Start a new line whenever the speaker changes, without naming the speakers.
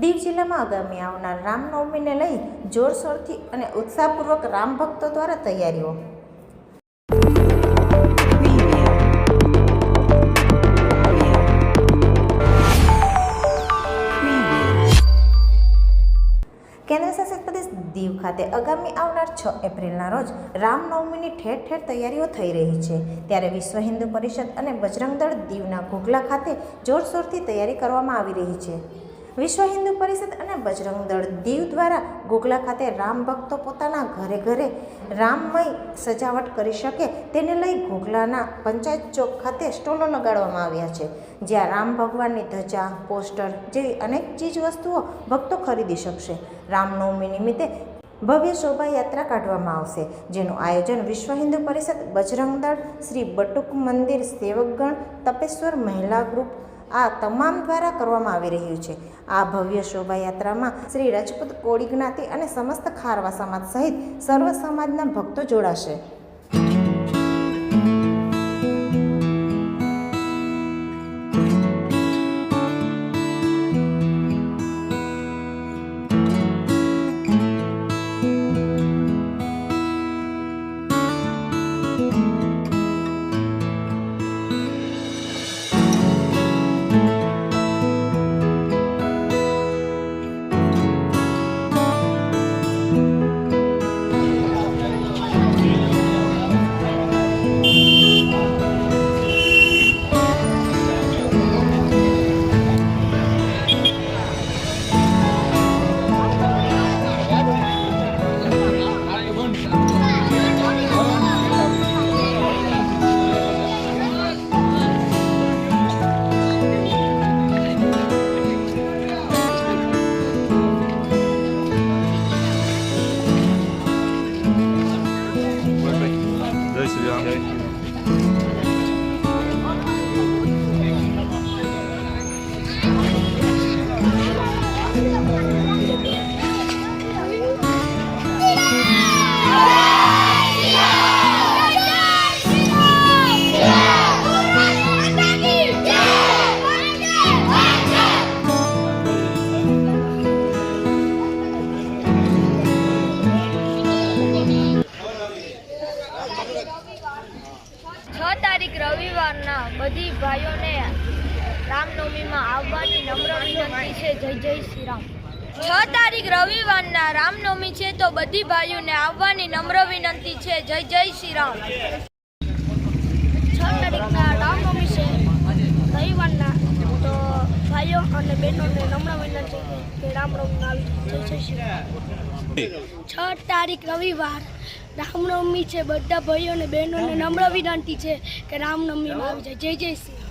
દીવ જિલ્લામાં આગામી આવનાર રામનવમીને લઈ જોરશોરથી અને ઉત્સાહપૂર્વક રામ ભક્તો દ્વારા તૈયારીઓ. કેન્દ્રશાસિત પ્રદેશ દીવ ખાતે આગામી આવનાર છ એપ્રિલના રોજ રામનવમીની ઠેર ઠેર તૈયારીઓ થઈ રહી છે. ત્યારે વિશ્વ હિન્દુ પરિષદ અને બજરંગ દળ દીવના ઘોઘલા ખાતે જોરશોરથી તૈયારી કરવામાં આવી રહી છે. વિશ્વ હિન્દુ પરિષદ અને બજરંગ દળ દીવ દ્વારા ગોગલા ખાતે રામ ભક્તો પોતાના ઘરે ઘરે રામમય સજાવટ કરી શકે તેને લઈ ગોગલાના પંચાયત ચોક ખાતે સ્ટોલો લગાડવામાં આવ્યા છે. જ્યાં રામ ભગવાનની ધજા, પોસ્ટર જેવી અનેક ચીજવસ્તુઓ ભક્તો ખરીદી શકશે. રામનવમી નિમિત્તે ભવ્ય શોભાયાત્રા કાઢવામાં આવશે, જેનું આયોજન વિશ્વ હિન્દુ પરિષદ બજરંગ દળ શ્રી બટુક મંદિર સેવકગણ તપેશ્વર મહિલા ગ્રુપ આ તમામ દ્વારા કરવામાં આવી રહ્યું છે. આ ભવ્ય શોભાયાત્રામાં શ્રી રજપૂત કોળી જ્ઞાતિ અને સમસ્ત ખારવા સમાજ સહિત સર્વ સમાજના ભક્તો જોડાશે.
જય
બધી ભાઈઓને રામનવમીમાં આવવાની નમ્ર વિનંતી છે. જય જય શ્રી રામ છ તારીખ રવિવારના રામનવમી છે તો બધી ભાઈઓને આવવાની નમ્ર વિનંતી છે. જય જય શ્રી રામ છ તારીખના રામનવમી છે. રવિવારના તો ભાઈઓ અને બહેનોને નમ્ર વિનંતી કે રામનવમી આવી. જય જય શ્રી રામ છ તારીખ રવિવાર, રામનવમી છે, બધા ભાઈઓ અને બહેનોને નમ્ર વિનંતી છે કે રામનવમીમાં આવી જાય. જય જય શ્રી